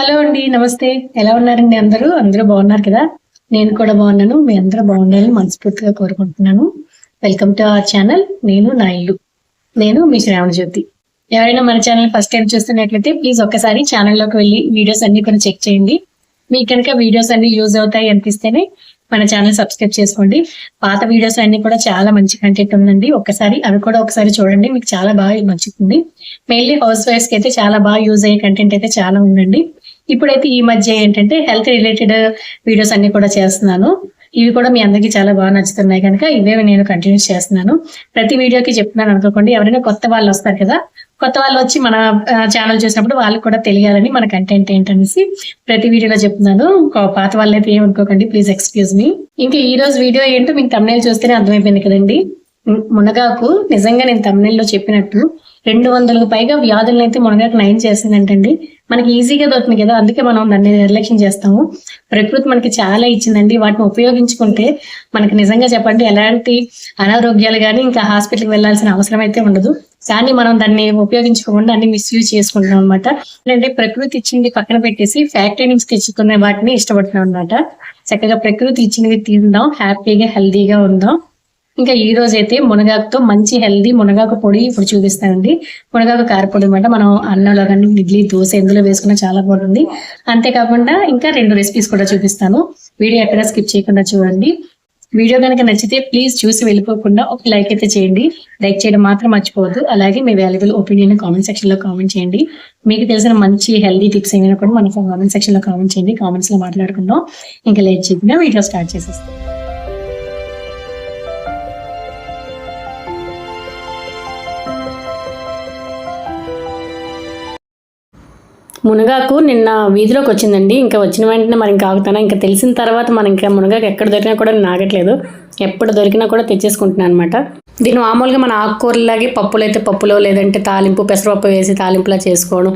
Hello అండి నమస్తే. ఎలా ఉన్నారండి అందరూ? అందరూ బాగున్నారు కదా? నేను కూడా బాగున్నాను. మీ అందరూ బాగుండాలని మనస్ఫూర్తిగా కోరుకుంటున్నాను. వెల్కమ్ టు అవర్ ఛానల్ నేను నా ఇల్లు. నేను మీ శ్రావణ జ్యోతి ఎవరైనా మన ఛానల్ ఫస్ట్ టైం చూస్తున్నట్లయితే ప్లీజ్ ఒక్కసారి ఛానల్లోకి వెళ్ళి వీడియోస్ అన్ని కూడా చెక్ చేయండి. మీకు కనుక వీడియోస్ అన్ని యూజ్ అవుతాయి అనిపిస్తేనే మన ఛానల్ సబ్స్క్రైబ్ చేసుకోండి. పాత వీడియోస్ అన్ని కూడా చాలా మంచి కంటెంట్ ఉందండి. ఒక్కసారి అవి కూడా ఒకసారి చూడండి. మీకు చాలా బాగా నచ్చుతుంది మెయిన్లీ హౌస్ వైఫ్స్కి అయితే చాలా బాగా యూజ్ అయ్యే కంటెంట్ అయితే చాలా ఉందండి. ఇప్పుడైతే ఈ మధ్య ఏంటంటే హెల్త్ రిలేటెడ్ వీడియోస్ అన్ని కూడా చేస్తున్నాను. ఇవి కూడా మీ అందరికీ చాలా బాగా నచ్చుతున్నాయి కనుక ఇవే నేను కంటిన్యూ చేస్తున్నాను. ప్రతి వీడియోకి చెప్తున్నాను అనుకోండి ఎవరైనా కొత్త వాళ్ళు వస్తారు కదా కొత్త వాళ్ళు వచ్చి మన ఛానల్ చూసినప్పుడు వాళ్ళకి కూడా తెలియాలని మన కంటెంట్ ఏంటనేసి ప్రతి వీడియోలో చెప్తున్నాను. పాత వాళ్ళైతే ఏమనుకోకండి ప్లీజ్ ఎక్స్క్యూజ్ మీ ఇంకా ఈ రోజు వీడియో ఏంటో మీకు తమిళ చూస్తేనే అర్థమైపోయింది కదండి. మునగాకు నిజంగా నేను తమిళలో చెప్పినట్టు రెండు వందలకు పైగా వ్యాధులను అయితే మునగాకు నయం చేసిందంటండి. మనకి ఈజీగా దొరుకుతుంది కదా అందుకే మనం దాన్ని నిర్లక్ష్యం చేస్తాము. ప్రకృతి మనకి చాలా ఇచ్చిందండి. వాటిని ఉపయోగించుకుంటే మనకి నిజంగా చెప్పండి ఎలాంటి అనారోగ్యాలు కానీ ఇంకా హాస్పిటల్కి వెళ్ళాల్సిన అవసరం అయితే ఉండదు. కానీ మనం దాన్ని ఉపయోగించుకోకుండా అన్ని మిస్యూజ్ చేసుకుంటున్నాం అనమాట ఏంటంటే ప్రకృతి ఇచ్చింది పక్కన పెట్టేసి ఫ్యాక్టరీ నుంచి తెచ్చుకునే వాటిని ఇష్టపడుతున్నాం అనమాట చక్కగా ప్రకృతి ఇచ్చినవి తిందాం హ్యాపీగా హెల్దీగా ఉందాం. ఇంకా ఈ రోజు అయితే మునగాకుతో మంచి హెల్దీ మునగాకు పొడి ఇప్పుడు చూపిస్తానండి. మునగాకు కారపొడి అనమాట మనం అన్నంలో కానీ ఇడ్లీ దోశ ఎందులో వేసుకున్నా చాలా బాగుంటుంది. అంతేకాకుండా ఇంకా రెండు రెసిపీస్ కూడా చూపిస్తాను. వీడియో ఎక్కడ స్కిప్ చేయకుండా చూడండి. వీడియో కనుక నచ్చితే ప్లీజ్ చూసి వెళ్ళిపోకుండా ఒక లైక్ అయితే చేయండి. లైక్ చేయడం మాత్రం మర్చిపోవద్దు. అలాగే మీ వాల్యుబుల్ ఒపీనియన్ కామెంట్ సెక్షన్లో కామెంట్ చేయండి. మీకు తెలిసిన మంచి హెల్దీ టిప్స్ ఏమైనా కూడా మనకు కామెంట్ సెక్షన్లో కామెంట్ చేయండి. కామెంట్స్లో మాట్లాడుకుందాం. ఇంకా లేట్ చేయకుండా వీడియో స్టార్ట్ చేసేస్తాం. మునగాకు నిన్న వీధిలోకి వచ్చిందండి. ఇంకా వచ్చిన వెంటనే మరి ఇంకా ఆగుతానా? ఇంకా తెలిసిన తర్వాత మనం ఇంకా మునగాకు ఎక్కడ దొరికినా కూడా నేను ఆగట్లేదు. ఎప్పుడు దొరికినా కూడా తెచ్చేసుకుంటున్నాను అనమాట దీన్ని మామూలుగా మన ఆకుకూరలాగే పప్పులు అయితే పప్పులో లేదంటే తాలింపు పెసరపప్పు వేసి తాలింపులా చేసుకోవడం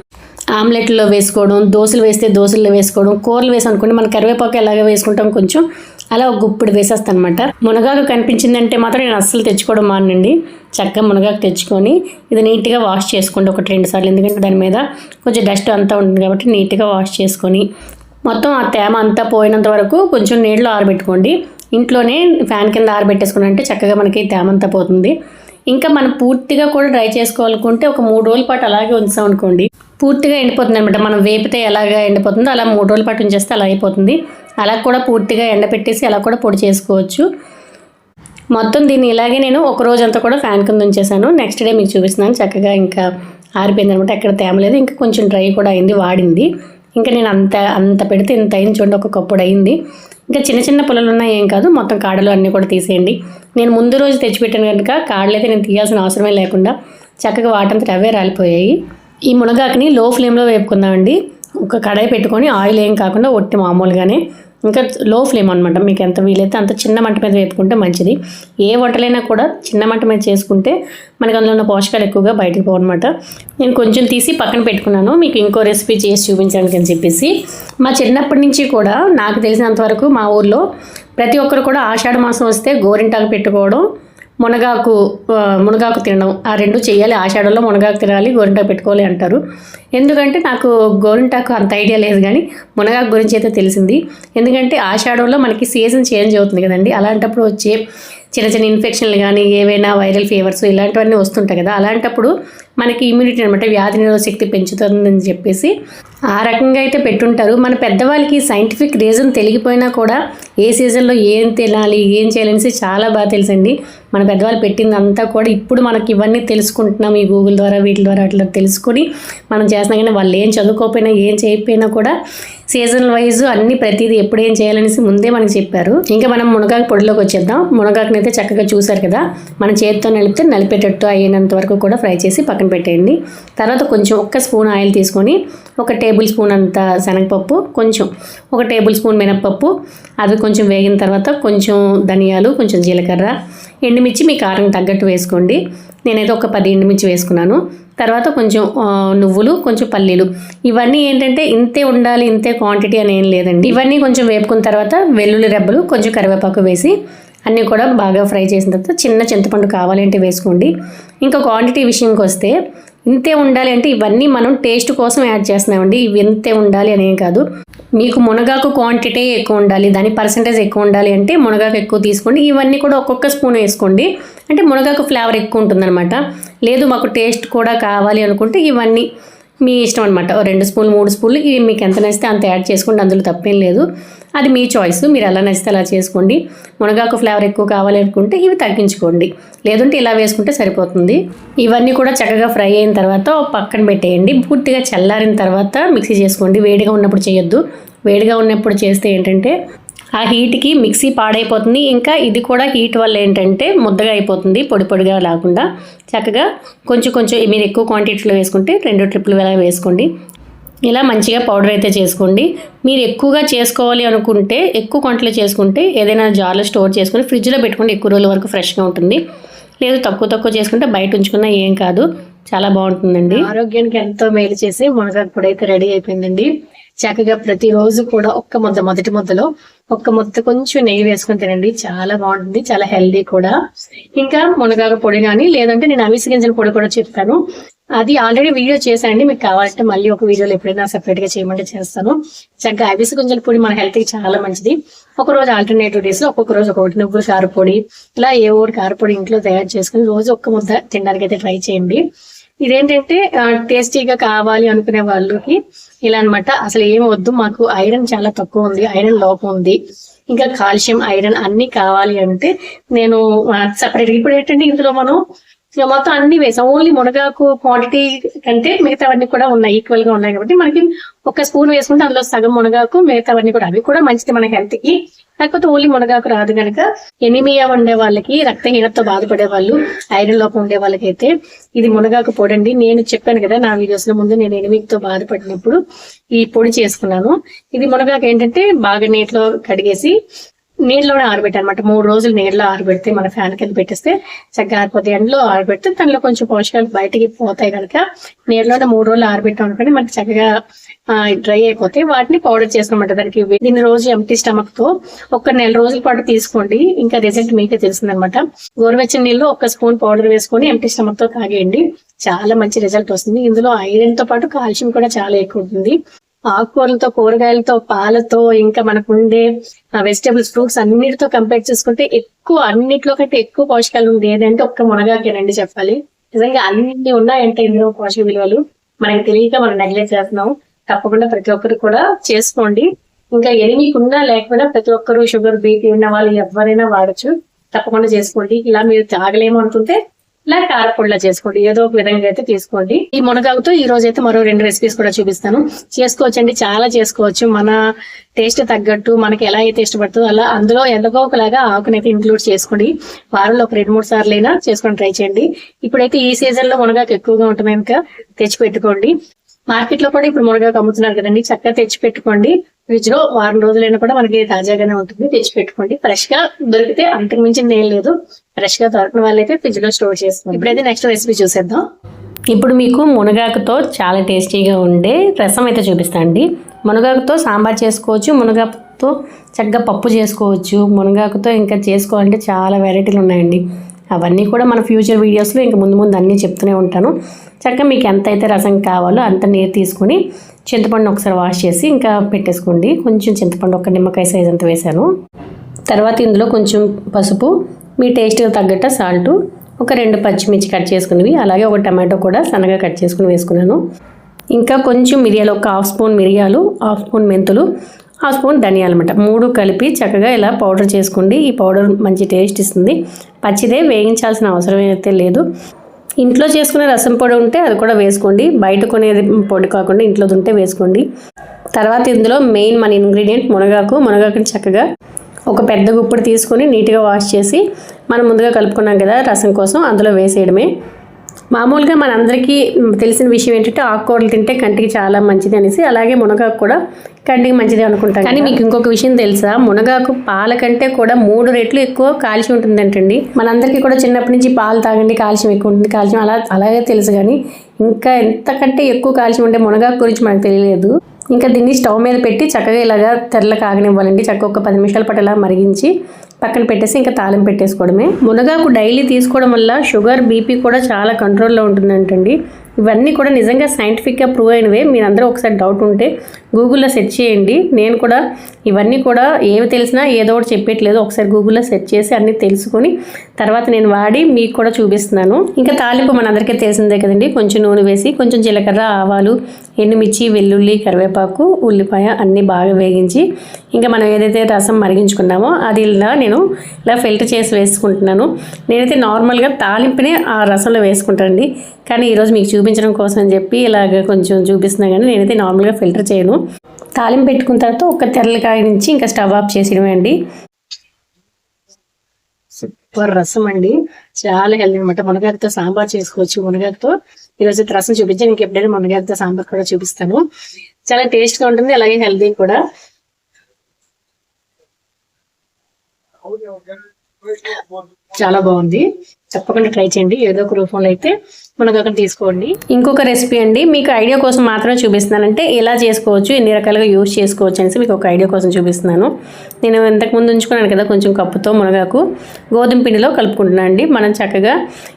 ఆమ్లెట్లో వేసుకోవడం దోశలు వేస్తే దోశల్లో వేసుకోవడం కూరలు వేసి అనుకోండి మన కరివేపాకు ఎలాగ వేసుకుంటాం కొంచెం అలా ఒక గుప్పుడు వేసేస్తాను అనమాట మునగాకు కనిపించిందంటే మాత్రం నేను అస్సలు తెచ్చుకోవడం మానండి. చక్కగా మునగాకు తెచ్చుకొని ఇది నీట్గా వాష్ చేసుకోండి ఒకటి రెండు సార్లు. ఎందుకంటే దాని మీద కొంచెం డస్ట్ అంతా ఉంటుంది కాబట్టి నీట్గా వాష్ చేసుకొని మొత్తం ఆ తేమ అంతా పోయినంత వరకు కొంచెం నీళ్ళు ఆరబెట్టుకోండి. ఇంట్లోనే ఫ్యాన్ కింద ఆరబెట్టేసుకుని అంటే చక్కగా మనకి తేమ అంతా పోతుంది. ఇంకా మనం పూర్తిగా కూడా డ్రై చేసుకోవాలనుకుంటే ఒక మూడు రోజుల పాటు అలాగే ఉంచాం అనుకోండి పూర్తిగా ఎండిపోతుంది అనమాట మనం వేపితే ఎలాగ ఎండిపోతుందో అలా మూడు రోజుల పాటు ఉంచేస్తే అలా అయిపోతుంది. అలా కూడా పూర్తిగా ఎండపెట్టేసి అలా కూడా పొడి చేసుకోవచ్చు. మొత్తం దీన్ని ఇలాగే నేను ఒక రోజంతా కూడా ఫ్యాన్ కింద ఉంచేసాను. నెక్స్ట్ డే మీకు చూపిస్తున్నాను. చక్కగా ఇంకా ఆరిపోయింది అనమాట ఎక్కడ తేమలేదు ఇంకా కొంచెం డ్రై కూడా అయింది వాడింది. ఇంకా నేను అంత అంత పెడితే ఇంత అయింది చూడండి ఒక కప్పుడు అయింది. ఇంకా చిన్న చిన్న పొలాలు ఉన్నాయి ఏం కాదు. మొత్తం కాడలు అన్నీ కూడా తీసేయండి. నేను ముందు రోజు తెచ్చిపెట్టాను కనుక కాడలు అయితే నేను తీయాల్సిన అవసరమే లేకుండా చక్కగా వాటంతా అవే రాలిపోయాయి. ఈ మునగాకుని లో ఫ్లేమ్లో వేపుకుందామండి. ఒక కడాయి పెట్టుకొని ఆయిల్ ఏం కాకుండా ఒట్టి మామూలుగానే. ఇంకా లో ఫ్లేమ్ అనమాట మీకు ఎంత వీలైతే అంత చిన్న మంట మీద వేపుకుంటే మంచిది. ఏ వంటలైనా కూడా చిన్న మంట మీద చేసుకుంటే మనకి అందులో ఉన్న పోషకాలు ఎక్కువగా బయటకు పోవన్నమాట. నేను కొంచెం తీసి పక్కన పెట్టుకున్నాను. మీకు ఇంకో రెసిపీ చేసి చూపించడానికి అని చెప్పేసి. మా చిన్నప్పటి నుంచి కూడా నాకు తెలిసినంత వరకు మా ఊర్లో ప్రతి ఒక్కరు కూడా ఆషాఢ మాసం వస్తే గోరింటాకు పెట్టుకోవడం మునగాకు మునగాకు తినడం. ఆ రెండు చేయాలి ఆషాఢంలో మునగాకు తినాలి గోరింటాకు పెట్టుకోవాలి అంటారు. ఎందుకంటే నాకు గోరింటాకు అంత ఐడియా లేదు కానీ మునగాకు గురించి అయితే తెలిసింది. ఎందుకంటే ఆషాఢంలో మనకి సీజన్ చేంజ్ అవుతుంది కదండి. అలాంటప్పుడు వచ్చే చిన్న చిన్న ఇన్ఫెక్షన్లు కానీ ఏవైనా వైరల్ ఫీవర్స్ ఇలాంటివన్నీ వస్తుంటాయి కదా. అలాంటప్పుడు మనకి ఇమ్యూనిటీ అనమాట వ్యాధి నిరోధ శక్తి పెంచుతుందని చెప్పేసి ఆ రకంగా అయితే పెట్టుంటారు. మన పెద్దవాళ్ళకి సైంటిఫిక్ రీజన్ తెలిగిపోయినా కూడా ఏ సీజన్లో ఏం తినాలి ఏం చేయాలనేసి చాలా బాగా తెలుసండి. మన పెద్దవాళ్ళు పెట్టింది అంతా కూడా ఇప్పుడు మనకి ఇవన్నీ తెలుసుకుంటున్నాం ఈ గూగుల్ ద్వారా వీటి ద్వారా అట్లా తెలుసుకొని మనం చేస్తున్నా కానీ వాళ్ళు ఏం చదువుకోకపోయినా ఏం చేయకపోయినా కూడా సీజన్ వైజ్ అన్ని ప్రతిదీ ఎప్పుడు ఏం చేయాలనేసి ముందే మనకి చెప్పారు. ఇంకా మనం మునగాకు పొడిలోకి వచ్చేద్దాం. మునగాకుని అయితే చక్కగా చూసారు కదా? మన చేతితో నలిపితే నలిపేటట్టు అయినంత వరకు కూడా ఫ్రై చేసి పక్కన పెట్టేయండి. తర్వాత కొంచెం ఒక్క స్పూన్ ఆయిల్ తీసుకొని ఒక టేబుల్ స్పూన్ అంత శనగపప్పు కొంచెం ఒక టేబుల్ స్పూన్ మినప్పప్పు అది కొంచెం వేగిన తర్వాత కొంచెం ధనియాలు కొంచెం జీలకర్ర ఎండుమిర్చి మీ కారం తగ్గట్టు వేసుకోండి. నేనైతే ఒక పది ఎండుమిర్చి వేసుకున్నాను. తర్వాత కొంచెం నువ్వులు కొంచెం పల్లీలు. ఇవన్నీ ఏంటంటే ఇంతే ఉండాలి ఇంతే క్వాంటిటీ అని ఏం లేదండి. ఇవన్నీ కొంచెం వేపుకున్న తర్వాత వెల్లుల్లి రెబ్బలు కొంచెం కరివేపాకు వేసి అన్నీ కూడా బాగా ఫ్రై చేసిన తర్వాత చిన్న చింతపండు కావాలంటే వేసుకోండి. ఇంకా క్వాంటిటీ విషయంకి వస్తే ఇంతే ఉండాలి అంటే ఇవన్నీ మనం టేస్ట్ కోసం యాడ్ చేస్తున్నామండి. ఇవి ఇంతే ఉండాలి అనేం కాదు. మీకు మునగాకు క్వాంటిటీ ఎక్కువ ఉండాలి దాని పర్సంటేజ్ ఎక్కువ ఉండాలి అంటే మునగాకు ఎక్కువ తీసుకోండి. ఇవన్నీ కూడా ఒక్కొక్క స్పూన్ వేసుకోండి. అంటే మునగాకు ఫ్లేవర్ ఎక్కువ ఉంటుందన్నమాట. లేదు మాకు టేస్ట్ కూడా కావాలి అనుకుంటే ఇవన్నీ మీ ఇష్టం అనమాట రెండు స్పూన్లు మూడు స్పూన్లు ఇవి మీకు ఎంత నచ్చితే అంత యాడ్ చేసుకోండి. అందులో తప్పేం లేదు. అది మీ చాయిస్ మీరు ఎలా నచ్చితే అలా చేసుకోండి. మునగాకు ఫ్లేవర్ ఎక్కువ కావాలి అనుకుంటే ఇవి తగ్గించుకోండి. లేదంటే ఇలా వేసుకుంటే సరిపోతుంది. ఇవన్నీ కూడా చక్కగా ఫ్రై అయిన తర్వాత పక్కన పెట్టేయండి. పూర్తిగా చల్లారిన తర్వాత మిక్సీ చేసుకోండి. వేడిగా ఉన్నప్పుడు చేయొద్దు. వేడిగా ఉన్నప్పుడు చేస్తే ఏంటంటే ఆ హీట్కి మిక్సీ పాడైపోతుంది. ఇంకా ఇది కూడా హీట్ వల్ల ఏంటంటే ముద్దగా అయిపోతుంది పొడి పొడిగా లేకుండా. చక్కగా కొంచెం కొంచెం మీరు ఎక్కువ క్వాంటిటీలో వేసుకుంటే రెండు ట్రిప్లు అలా వేసుకోండి. ఇలా మంచిగా పౌడర్ అయితే చేసుకోండి. మీరు ఎక్కువగా చేసుకోవాలి అనుకుంటే ఎక్కువ క్వాంటిటీలో చేసుకుంటే ఏదైనా జార్లో స్టోర్ చేసుకుని ఫ్రిడ్జ్లో పెట్టుకుంటే ఎక్కువ రోజుల వరకు ఫ్రెష్గా ఉంటుంది. లేదు తక్కువ తక్కువ చేసుకుంటే బయట ఉంచుకున్నా ఏం కాదు. చాలా బాగుంటుందండి. ఆరోగ్యానికి ఎంతో మేలు చేసి మునగాకు పొడి అయితే రెడీ అయిపోయిందండి. చక్కగా ప్రతిరోజు కూడా ఒక్క ముద్ద మొదటి ముద్దలో ఒక్క ముద్ద కొంచెం నెయ్యి వేసుకొని తినండి. చాలా బాగుంటుంది చాలా హెల్దీ కూడా. ఇంకా మునగాకు పొడి కానీ లేదంటే నేను అవిసి గింజల పొడి కూడా చెప్తాను అది ఆల్రెడీ వీడియో చేశానండి. మీకు కావాలంటే మళ్ళీ ఒక వీడియోలో ఎప్పుడైనా సెపరేట్గా చేయమంటే చేస్తాను. చక్కగా అవిసి గింజల పొడి మన హెల్త్కి చాలా మంచిది. ఒక రోజు ఆల్టర్నేటివ్ డేస్లో ఒక్కొక్క రోజు ఒకటి నువ్వుల కారపొడి ఇలా ఏ ఒకటి కారపొడి ఇంట్లో తయారు చేసుకుని రోజు ఒక్క ముద్ద తినడానికి అయితే ట్రై చేయండి. ఇదేంటంటే టేస్టీగా కావాలి అనుకునే వాళ్ళకి ఇలా అన్నమాట అసలు ఏమి వద్దు మాకు ఐరన్ చాలా తక్కువ ఉంది ఐరన్ లోపం ఉంది. ఇంకా కాల్షియం ఐరన్ అన్ని కావాలి అంటే నేను సపరేట్ ఇప్పుడు ఏంటంటే ఇందులో మనం మొత్తం అన్ని వేసాం. ఓన్లీ మునగాకు క్వాంటిటీ కంటే మిగతావన్నీ కూడా ఉన్నాయి ఈక్వల్గా ఉన్నాయి కాబట్టి మనకి ఒక స్పూన్ వేసుకుంటే అందులో సగం మునగాకు మిగతావన్నీ కూడా అవి కూడా మంచిది మన హెల్త్కి. కాకపోతే ఓన్లీ మునగాకు రాదు కనుక ఎనిమియా ఉండే వాళ్ళకి రక్తహీనతతో బాధపడే వాళ్ళు ఐరన్ లోపం ఉండే వాళ్ళకి అయితే ఇది మునగాకు పొడండి. నేను చెప్పాను కదా నా వీడియోస్లో ముందు నేను ఎనిమిదితో బాధపడినప్పుడు ఈ పొడి చేసుకున్నాను. ఇది మునగాకు ఏంటంటే బాగా నీటిలో కడిగేసి నీళ్ళలోనే ఆరబెట్టాలి అనమాట మూడు రోజులు నీళ్ళలో ఆరబెడితే మన ఫ్యాన్ కింద పెట్టేస్తే చక్కగా ఆరిపోతే ఎండలో ఆరబెడితే దానిలో కొంచెం పోషకాలు బయటికి పోతాయి కనుక నీళ్ళలోనే మూడు రోజులు ఆరబెట్టాం అనుకోండి మనకి చక్కగా డ్రై అయిపోతే వాటిని పౌడర్ చేసుకోమంట దానికి దీని రోజు ఎంటీ స్టమక్తో ఒక నెల రోజుల పాటు తీసుకోండి. ఇంకా రిజల్ట్ మీకే తెలిసిందనమాట. గోరువెచ్చని నీళ్ళు ఒక స్పూన్ పౌడర్ వేసుకొని ఎంటీ స్టమక్తో తాగేయండి. చాలా మంచి రిజల్ట్ వస్తుంది. ఇందులో ఐరన్తో పాటు కాల్షియం కూడా చాలా ఎక్కువ ఉంటుంది. ఆకుకూరలతో కూరగాయలతో పాలతో ఇంకా మనకు ఉండే వెజిటేబుల్స్ ఫ్రూట్స్ అన్నిటితో కంపేర్ చేసుకుంటే ఎక్కువ అన్నిటిలో కంటే ఎక్కువ పోషకాలు ఉంది. ఏదంటే ఒక్క మునగాకేనండి చెప్పాలి. నిజంగా అన్ని ఉన్నాయంటే ఇందులో పోషక విలువలు. మనకి తెలియక మనం నెగ్లెక్ట్ చేస్తున్నాం. తప్పకుండా ప్రతి ఒక్కరు కూడా చేసుకోండి. ఇంకా ఎనిమిది లేకపోయినా ప్రతి ఒక్కరు షుగర్ బీపీ ఉన్న వాళ్ళు ఎవరైనా వాడచ్చు. తప్పకుండా చేసుకోండి. ఇలా మీరు తాగలేము అనుకుంటే ఇలా కారపొడిలా చేసుకోండి. ఏదో ఒక విధంగా అయితే తీసుకోండి. ఈ మునగాకుతో ఈ రోజు అయితే మరో రెండు రెసిపీస్ కూడా చూపిస్తాను. చేసుకోవచ్చు అండి చాలా చేసుకోవచ్చు. మన టేస్ట్ తగ్గట్టు మనకి ఎలా అయితే ఇష్టపడుతుందో అలా అందులో ఎలాగో ఒకలాగా ఆకునైతే ఇంక్లూడ్ చేసుకోండి. వారంలో ఒక రెండు మూడు సార్లు అయినా చేసుకొని ట్రై చేయండి. ఇప్పుడైతే ఈ సీజన్లో మునగాకు ఎక్కువగా ఉంటుంది కనుక తెచ్చి పెట్టుకోండి. మార్కెట్లో కూడా ఇప్పుడు మునగాకు అమ్ముతున్నారు కదండి. చక్కగా తెచ్చి పెట్టుకోండి. ఫ్రిడ్జ్లో వారం రోజులైనా కూడా మనకి తాజాగానే ఉంటుంది. తెచ్చి పెట్టుకోండి. ఫ్రెష్గా దొరికితే అంతకు మించింది ఏం లేదు. ఫ్రెష్గా దొరకని వాళ్ళైతే ఫ్రిడ్జ్లో స్టోర్ చేసుకోండి. ఇప్పుడైతే నెక్స్ట్ రెసిపీ చూసేద్దాం. ఇప్పుడు మీకు మునగాకుతో చాలా టేస్టీగా ఉండే రసం అయితే చూపిస్తాండి మునగాకుతో సాంబార్ చేసుకోవచ్చు. మునగాకుతో చక్కగా పప్పు చేసుకోవచ్చు. మునగాకుతో ఇంకా చేసుకోవాలంటే చాలా వెరైటీలు ఉన్నాయండి. అవన్నీ కూడా మన ఫ్యూచర్ వీడియోస్లో ఇంకా ముందు ముందు అన్నీ చెప్తూనే ఉంటాను. చక్కగా మీకు ఎంత అయితే రసం కావాలో అంత నీరు తీసుకొని చింతపండు ఒకసారి వాష్ చేసి ఇంకా పెట్టేసుకోండి. కొంచెం చింతపండు ఒక నిమ్మకాయ సైజ్ అంత వేసాను తర్వాత ఇందులో కొంచెం పసుపు మీ టేస్ట్కి తగ్గట్టు సాల్ట్ ఒక రెండు పచ్చిమిర్చి కట్ చేసుకునేవి అలాగే ఒక టమాటో కూడా సన్నగా కట్ చేసుకుని వేసుకున్నాను. ఇంకా కొంచెం మిరియాలు ఒక హాఫ్ స్పూన్ మిరియాలు హాఫ్ స్పూన్ మెంతులు హాఫ్ స్పూన్ ధనియాలు అనమాట మూడు కలిపి చక్కగా ఇలా పౌడర్ చేసుకోండి ఈ పౌడర్ మంచి టేస్ట్ ఇస్తుంది. పచ్చిదే వేయించాల్సిన అవసరం అయితే లేదు. ఇంట్లో చేసుకునే రసం పొడి ఉంటే అది కూడా వేసుకోండి. బయట కొనేది పొడి కాకుండా ఇంట్లో ఉంటే వేసుకోండి. తర్వాత ఇందులో మెయిన్ మన ఇంగ్రీడియంట్ మునగాకు. మునగాకుని చక్కగా ఒక పెద్ద గుప్పుడు తీసుకొని నీట్గా వాష్ చేసి మనం ముందుగా కలుపుకున్నాం కదా రసం కోసం అందులో వేసేయడమే. మామూలుగా మనందరికీ తెలిసిన విషయం ఏంటంటే ఆకుకూరలు తింటే కంటికి చాలా మంచిది అనేసి అలాగే మునగాకు కూడా కంటికి మంచిది అనుకుంటాం కానీ మీకు ఇంకొక విషయం తెలుసా? మునగాకు పాల కంటే కూడా మూడు రెట్లు ఎక్కువ కాల్షియం ఉంటుందంటండి. మనందరికీ కూడా చిన్నప్పటి నుంచి పాలు తాగండి కాల్షియం ఎక్కువ ఉంటుంది. కాల్షియం అలా అలాగే తెలుసు కానీ ఇంకా ఎంతకంటే ఎక్కువ కాల్షియం ఉంటే మునగాకు గురించి మనకు తెలియలేదు. ఇంకా దీన్ని స్టవ్ మీద పెట్టి చక్కగా ఇలాగా తెల్ల కాగనివ్వాలండి చక్కగా ఒక పది నిమిషాల పాటు ఇలా మరిగించి పక్కన పెట్టేసి ఇంకా తాళం పెట్టేసుకోవడమే. మునగాకు డైలీ తీసుకోవడం వల్ల షుగర్ బీపీ కూడా చాలా కంట్రోల్లో ఉంటుందంటండి. ఇవన్నీ కూడా నిజంగా సైంటిఫిక్గా ప్రూవ్ అయినవే. మీరందరూ ఒకసారి డౌట్ ఉంటే గూగుల్లో సెర్చ్ చేయండి. నేను కూడా ఇవన్నీ కూడా ఏవి తెలిసినా ఏదో ఒకటి చెప్పేట్లేదు. ఒకసారి గూగుల్లో సెర్చ్ చేసి అన్నీ తెలుసుకొని తర్వాత నేను వాడి మీకు కూడా చూపిస్తున్నాను. ఇంకా తాలింపు మనందరికీ తెలిసిందే కదండి. కొంచెం నూనె వేసి కొంచెం జీలకర్ర ఆవాలు ఎండుమిర్చి వెల్లుల్లి కరివేపాకు ఉల్లిపాయ అన్నీ బాగా వేగించి ఇంకా మనం ఏదైతే రసం మరిగించుకున్నామో అది ఇలా నేను ఇలా ఫిల్టర్ చేసి వేసుకుంటున్నాను. నేనైతే నార్మల్గా తాలింపునే ఆ రసంలో వేసుకుంటానండి. కానీ ఈరోజు మీకు చూపించడం కోసం అని చెప్పి ఇలాగ కొంచెం చూపిస్తున్నా కానీ నేనైతే నార్మల్గా ఫిల్టర్ చేయను. తాలింపు పెట్టుకున్న తర్వాత ఒక తెరలకాయ నుంచి ఇంకా స్టవ్ ఆఫ్ చేసేయడమే అండి. సూపర్ రసం అండి. చాలా హెల్దీ అనమాట మునగాకుతో సాంబార్ చేసుకోవచ్చు. మునగాకుతో ఈరోజు అయితే రసం చూపించాను ఇంక ఎప్పుడైనా మునగాకుతో సాంబార్ కూడా చూపిస్తాను. చాలా టేస్ట్గా ఉంటుంది. అలాగే హెల్దీ కూడా. చాలా బాగుంది. తప్పకుండా ట్రై చేయండి. ఏదో ఒక రూపంలో అయితే మనకు అక్కడ తీసుకోండి. ఇంకొక రెసిపీ అండి. మీకు ఐడియా కోసం మాత్రమే చూపిస్తున్నానంటే ఎలా చేసుకోవచ్చు ఎన్ని రకాలుగా యూజ్ చేసుకోవచ్చు అనేసి మీకు ఒక ఐడియా కోసం చూపిస్తున్నాను. నేను ఇంతకు ముందు ఉంచుకున్నాను కదా కొంచెం కప్పుతో మునగాకు. గోధుమ పిండిలో కలుపుకుంటున్నాను అండి. మనం చక్కగా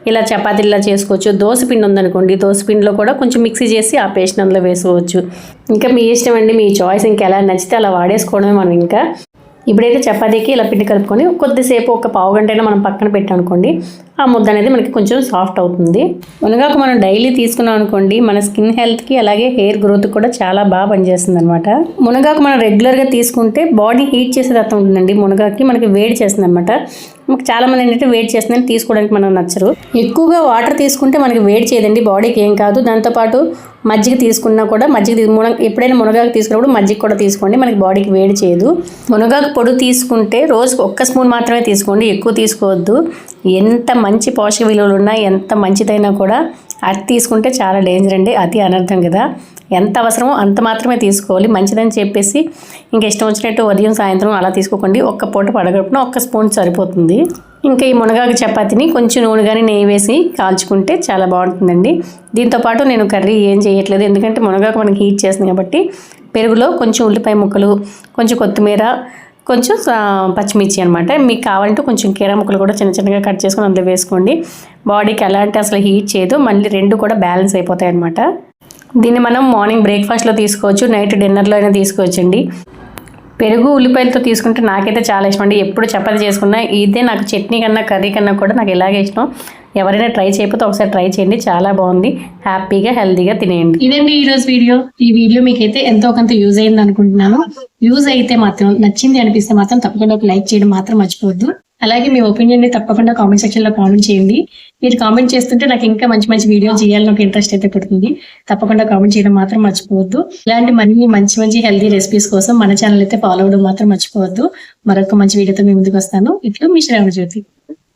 ఇలా చపాతీలా చేసుకోవచ్చు. దోశ పిండి ఉందనుకోండి దోశ పిండిలో కూడా కొంచెం మిక్సీ చేసి ఆ పేస్ట్ అందులో వేసుకోవచ్చు. ఇంకా మీ ఇష్టం అండి మీ చాయిస్ ఇంకా ఎలా నచ్చితే అలా వాడేసుకోవడమే మనం ఇంకా ఇప్పుడైతే చపాతీకి ఇలా పిండి కలుపుకొని కొద్దిసేపు ఒక పావు గంట అయినా మనం పక్కన పెట్టామనుకోండి ఆ ముద్ద అనేది మనకి కొంచెం సాఫ్ట్ అవుతుంది. మునగాకు మనం డైలీ తీసుకున్నాం అనుకోండి మన స్కిన్ హెల్త్కి అలాగే హెయిర్ గ్రోత్ కూడా చాలా బాగా పనిచేస్తుంది అనమాట మునగాకు మనం రెగ్యులర్గా తీసుకుంటే బాడీ హీట్ చేసే తత్వం ఉంటుందండి. మునగాకి మనకి వేడి చేస్తుంది అనమాట మనకు చాలా మంది ఏంటంటే వేడి చేస్తుందని తీసుకోవడానికి మనం నచ్చరు. ఎక్కువగా వాటర్ తీసుకుంటే మనకి వేడి చేయదండి బాడీకి ఏం కాదు. దాంతోపాటు మజ్జిగ తీసుకున్నా కూడా మజ్జిగ మునగ ఎప్పుడైనా మునగాకు తీసుకున్నప్పుడు మజ్జిగ కూడా తీసుకోండి. మనకి బాడీకి వేడి చేయదు. మునగాకు పొడి తీసుకుంటే రోజుకు ఒక్క స్పూన్ మాత్రమే తీసుకోండి. ఎక్కువ తీసుకోవద్దు. ఎంత మంచి పోషక విలువలు ఉన్నా ఎంత మంచిదైనా కూడా అది తీసుకుంటే చాలా డేంజర్ అండి. అతి అనర్థం కదా. ఎంత అవసరమో అంత మాత్రమే తీసుకోవాలి. మంచిదని చెప్పేసి ఇంకా ఇష్టం వచ్చినట్టు ఉదయం సాయంత్రం అలా తీసుకోకండి. ఒక్క పూట పడగడుపున ఒక్క స్పూన్ సరిపోతుంది. ఇంకా ఈ మునగాకు చపాతీని కొంచెం నూనె కానీ నెయ్యి వేసి కాల్చుకుంటే చాలా బాగుంటుందండి. దీంతోపాటు నేను కర్రీ ఏం చేయట్లేదు. ఎందుకంటే మునగాకు మనకి హీట్ చేస్తుంది కాబట్టి పెరుగులో కొంచెం ఉల్లిపాయ ముక్కలు కొంచెం కొత్తిమీర కొంచెం పచ్చిమిర్చి అనమాట మీకు కావాలంటే కొంచెం కీర ముక్కలు కూడా చిన్న చిన్నగా కట్ చేసుకొని అందులో వేసుకోండి. బాడీకి ఎలాంటి అసలు హీట్ చేయదు. మళ్ళీ రెండు కూడా బ్యాలెన్స్ అయిపోతాయి అనమాట దీన్ని మనం మార్నింగ్ బ్రేక్ఫాస్ట్లో తీసుకోవచ్చు నైట్ డిన్నర్లో అయినా తీసుకోవచ్చండి. పెరుగు ఉల్లిపాయలతో తీసుకుంటే నాకైతే చాలా ఇష్టం అండి. ఎప్పుడు చపాతి చేసుకున్నా ఇదే నాకు చట్నీ కన్నా కర్రీ కన్నా కూడా నాకు ఇలాగే ఇష్టం. ఎవరైనా ట్రై చేయకపోతే ఒకసారి ట్రై చేయండి. చాలా బాగుంది. హ్యాపీగా హెల్తీగా తినేయండి. ఇదండి ఈ రోజు వీడియో. ఈ వీడియో మీకైతే ఎంతో కొంత యూజ్ అయింది అనుకుంటున్నాను యూజ్ అయితే మాత్రం నచ్చింది అనిపిస్తే మాత్రం తప్పకుండా ఒక లైక్ చేయడం మాత్రం మర్చిపోవద్దు. అలాగే మీ ఒపీనియన్ని తప్పకుండా కామెంట్ సెక్షన్లో కామెంట్ చేయండి. మీరు కామెంట్ చేస్తుంటే నాకు ఇంకా మంచి మంచి వీడియో చేయాలని ఒక ఇంట్రెస్ట్ అయితే పుడుతుంది. తప్పకుండా కామెంట్ చేయడం మాత్రం మర్చిపోవద్దు. ఇలాంటి మరిన్ని మంచి మంచి హెల్తీ రెసిపీస్ కోసం మన ఛానల్ అయితే ఫాలో అవ్వడం మాత్రం మర్చిపోవద్దు. మరొక మంచి వీడియోతో మీ ముందుకు వస్తాను. ఇట్లు మీ శ్రావణ జ్యోతి